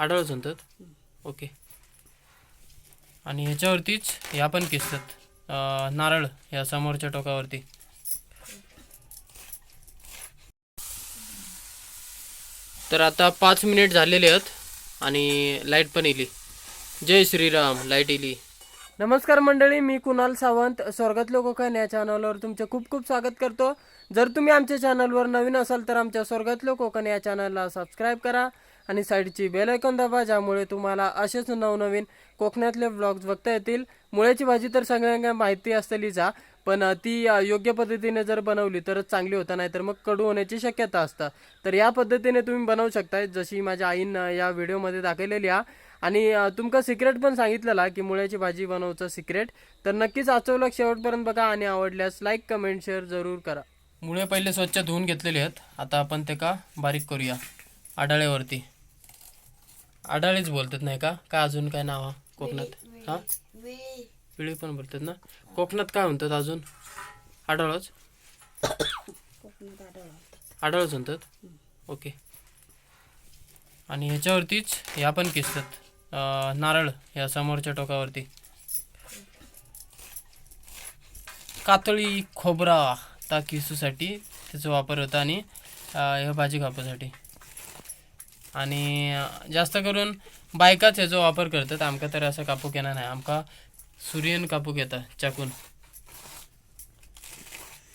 आढळच म्हणतात ओके. आणि ह्याच्यावरतीच ह्या पण किसतात नारळ या समोरच्या टोकावरती. तर आता पाच मिनिट झालेले आहेत आणि लाइट पण येली. जय श्रीराम लाइट येली. नमस्कार मंडळी मी कुणाल सावंत. स्वर्गातलो कोकण या चॅनलवर तुमचे खूप खूप स्वागत करतो. जर तुम्ही आमच्या चॅनलवर नवीन असाल तर आमच्या स्वर्गातलो कोकण या चॅनलला सबस्क्राईब करा. आणि साईडची बेल दाबा ज्यामुळे तुम्हाला असेच नवनवीन कोकणातले ब्लॉग्स बघता येतील. मुळ्याची भाजी तर सगळ्यांना माहिती असतेलीच हा पण ती योग्य पद्धतीने जर बनवली तरच चांगली होता नाही तर मग कडू होण्याची शक्यता असतं. तर या पद्धतीने तुम्ही बनवू शकताय जशी माझ्या आईनं या व्हिडिओमध्ये दाखवलेली हा आणि तुमका सिक्रेट पण सांगितलेला की मुळ्याची भाजी बनवचं सिक्रेट तर नक्कीच आचवलं शेवटपर्यंत बघा आणि आवडल्यास लाईक कमेंट शेअर जरूर करा. मुळे पहिले स्वच्छ धुवून घेतलेले आहेत. आता आपण ते का बारीक करूया. आडाळ्यावरती आडाळीच बोलतात नाही का? का अजून काय नाव? हा कोकणात हा? पिळी पण बोलतात ना? कोकणात काय म्हणतात अजून? आढळच आढळच म्हणतात. ओके. आणि ह्याच्यावरतीच ह्या पण किसतात. नारळ या समोरच्या टोकावरती. कातळी खोबरा ता किसूसाठी त्याचा वापर होता आणि ह्या भाजी कापासाठी. आणि जास्त करून बायकाच ह्याचो वापर करतात. आमका तर असं कापूक येणार नाही. आमका सुर्यन कापूक येता चाकून.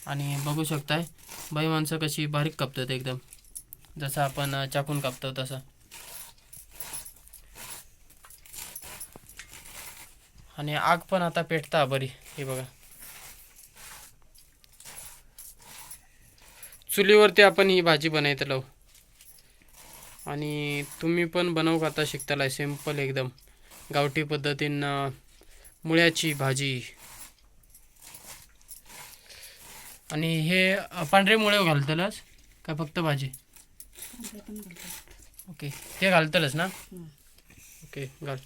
आणि बघू शकताय बाई माणसं कशी बारीक कापतात एकदम. जसं आपण चाकून कापतो तसं. आणि आग पण आता पेटता बरी हे बघा. चुलीवरती आपण ही भाजी बनवतलो. आणि तुम्ही पण बनवू आता शिकताला? सिंपल एकदम. गावठी पद्धतीनं मुळ्याची भाजी. आणि हे पांढरे मुळे घालतलंच का फक्त भाजी? ओके. हे घालतलच ना? ओके घाल.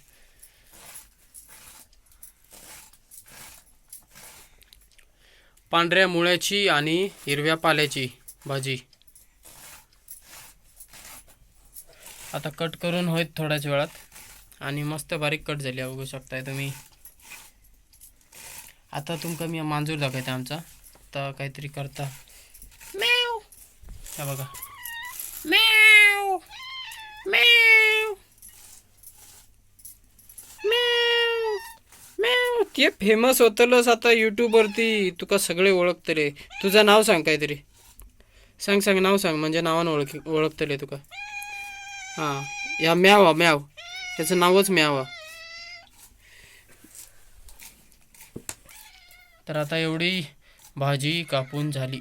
पांढऱ्या मुळ्याची आणि हिरव्या पाल्याची भाजी. आता कट करून होईत थोड्याच वेळात. आणि मस्त बारीक कट झाली आहे, बघू शकताय तुम्ही. आता तुमका मी मांजूर दाखवते आमचा. आता काहीतरी करता. मॅव हा बघा. मॅव मॅव मॅव मॅव ते फेमस होतलंच आता यूट्यूबवरती तुका सगळे ओळखतले तुझं नाव सांग काहीतरी. सांग सांग नाव सांग. म्हणजे नावानं ओळख ओळखतले तुका. हां. या म्यावा म्याव. त्याचं नावच म्यावा. तर आता एवढी भाजी कापून झाली.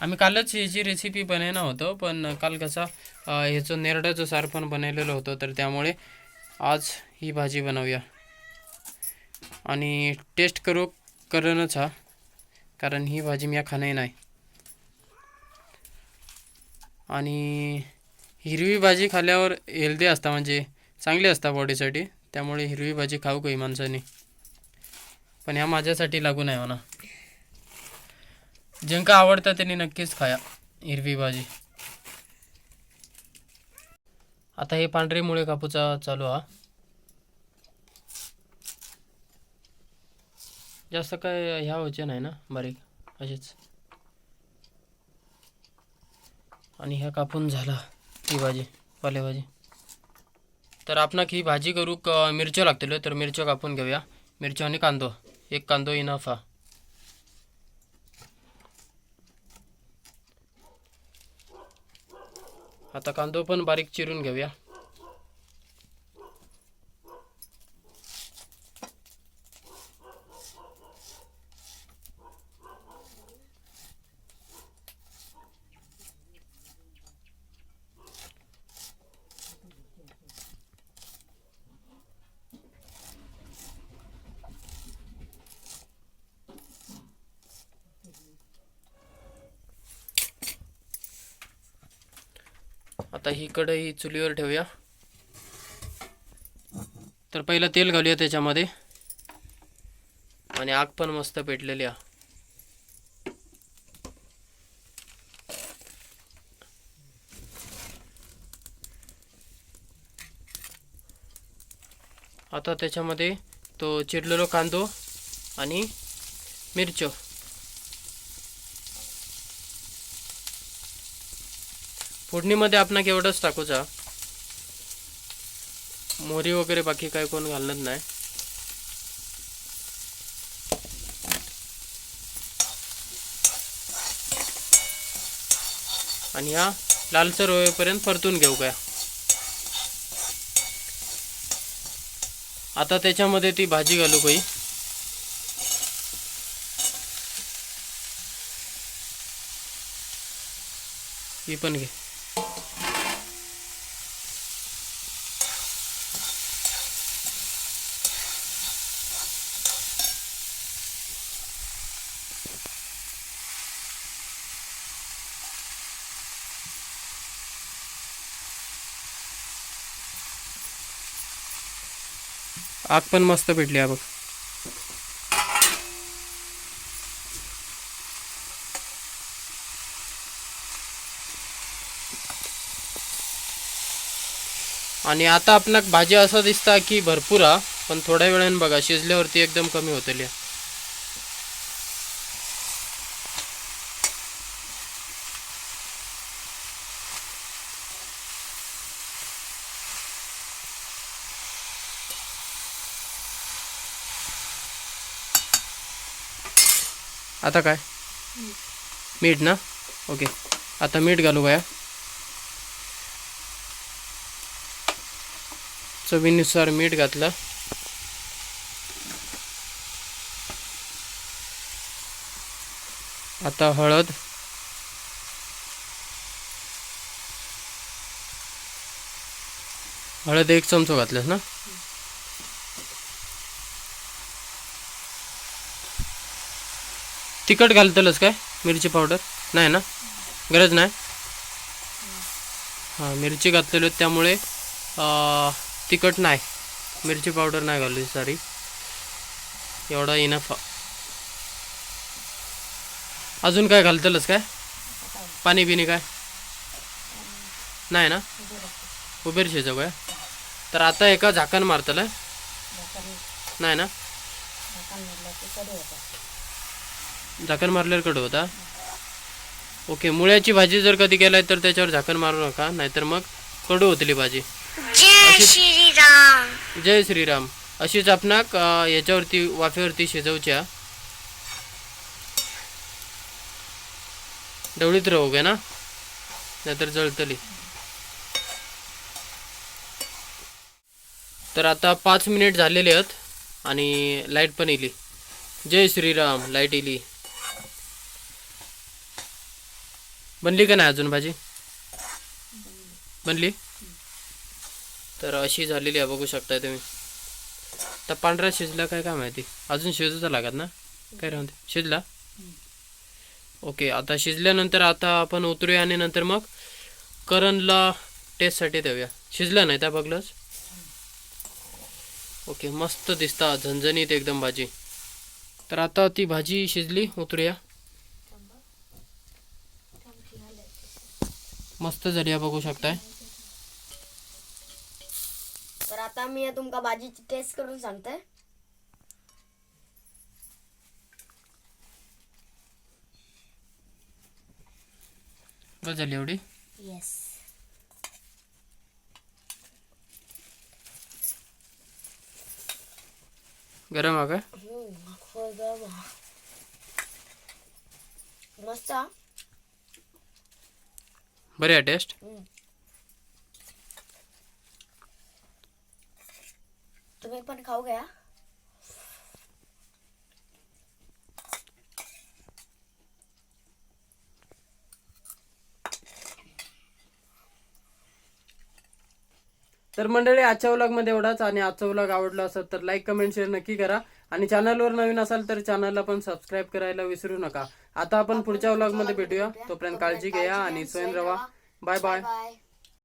आम्ही कालच ह्याची रेसिपी बनवणार होतो पण काल कसा ह्याचं नेरड्याचं सार पण बनवलेलं होतं तर त्यामुळे आज ही भाजी बनवूया. आणि टेस्ट करू करणच हा. कारण ही भाजी मी खाणे नाही. आणि हिरवी भाजी खाल्ल्यावर हेल्दी असता म्हणजे चांगली असता बॉडीसाठी त्यामुळे हिरवी भाजी खाऊ काही माणसाने. पण ह्या माझ्यासाठी लागू नाही म्हणा. ज्यांका आवडतं त्यांनी नक्कीच खाया हिरवी भाजी. आता हे पांढरे मुळे कापूचा चालू हा. जास्त काय ह्या व्हायचे नाही ना बारीक असेच. आणि ह्या कापून झाला ही भाजी पालेभाजी तर आपणाक ही भाजी करूक मिरच्यो लागतल्यो तर मिरच्यो कापून घेऊया. मिरच्यो आणि कांदो एक कांदो इनफ. हा आता कांदो पण बारीक चिरून घेऊया. आता ही कढई चुलीवर ठेवूया. तर पहिलं तेल घालूया त्याच्यामध्ये. आणि आग पण मस्त पेटलेली आहे. आता त्याच्यामध्ये तो चिरलेलो कांदो आणि मिरच्या फोडणीमध्ये आपण एवढंच टाकूचा. मोरी वगैरे बाकी काय कोण घालत नाही. आणि ह्या लालसर होईपर्यंत परतून घेऊ काय? आता त्याच्यामध्ये ती भाजी घालू काही ही पण घे. आग पण मस्त भेटली आहे बघ. आणि आता आपणाक भाजी असं दिसता की भरपूर हा पण थोड्या वेळाने बघा शिजल्यावरती एकदम कमी होतली आता काय? मीठ ना? ओके. आता मीठ घालू काय चवीनुसार मीठ घातलं. आता हळद. हळद एक चमचो घातलंस ना? तिखट घालतलंच काय? मिरची पावडर नाही ना? गरज नाही? हां मिरची घातलेली त्यामुळे तिखट नाही. मिरची पावडर नाही घालू सारी एवढा इनफ अजून काय घालतलंच काय? पाणी बिणी काय? नाही ना? उबेर शिजव काय? तर आता एका झाकण मारतलं नाही ना? झाकण मारल्यावर कडू होता. ओके मुळ्याची भाजी जर कधी केलाय तर त्याच्यावर झाकण मारू नका नाहीतर मग कडू होतली भाजी. जय श्रीराम. जय श्रीराम. अशीच आपणाक याच्यावरती वाफेवरती शिजवच्या. डवळीत राहू गे ना? नाहीतर जळतली. तर आता पाच मिनिट झालेले आहेत आणि लाइट पण इली. जय श्रीराम लाइट इली. बनली का नाही अजून भाजी? बनली? तर अशी झालेली आहे बघू शकताय तुम्ही. तर पांढरा शिजला काय काय माहिती? अजून शिजूचा लागत ना? काय राहते शिजला? ओके आता शिजल्यानंतर आता आपण उतरूया आणि नंतर मग करणला टेस्टसाठी देऊया. शिजला नाही त्या बघलंच ओके मस्त दिसता झणझणीत एकदम भाजी. तर आता ती भाजी शिजली उतरूया. मस्त आहे बघू शकताय. तर आता मी तुमका भाजीची टेस्ट करून सांगते. बस झाली एवढी? येस गरम आहे का? मस्त. हा. बरी आहे टेस्ट. तुम्ही पण खाऊ घ्या. तर मंडळी आजच्या व्लॉगमध्ये एवढाच. आणि आजचा व्लॉग आवडला असेल तर लाईक कमेंट शेअर नक्की करा. आणि चॅनलवर नवीन असाल तर चॅनलला पण सबस्क्राईब करायला विसरू नका. आता आपण पुढच्या व्लॉगमध्ये भेटूया. तोपर्यंत काळजी घ्या आणि स्वयं रवा. Bye bye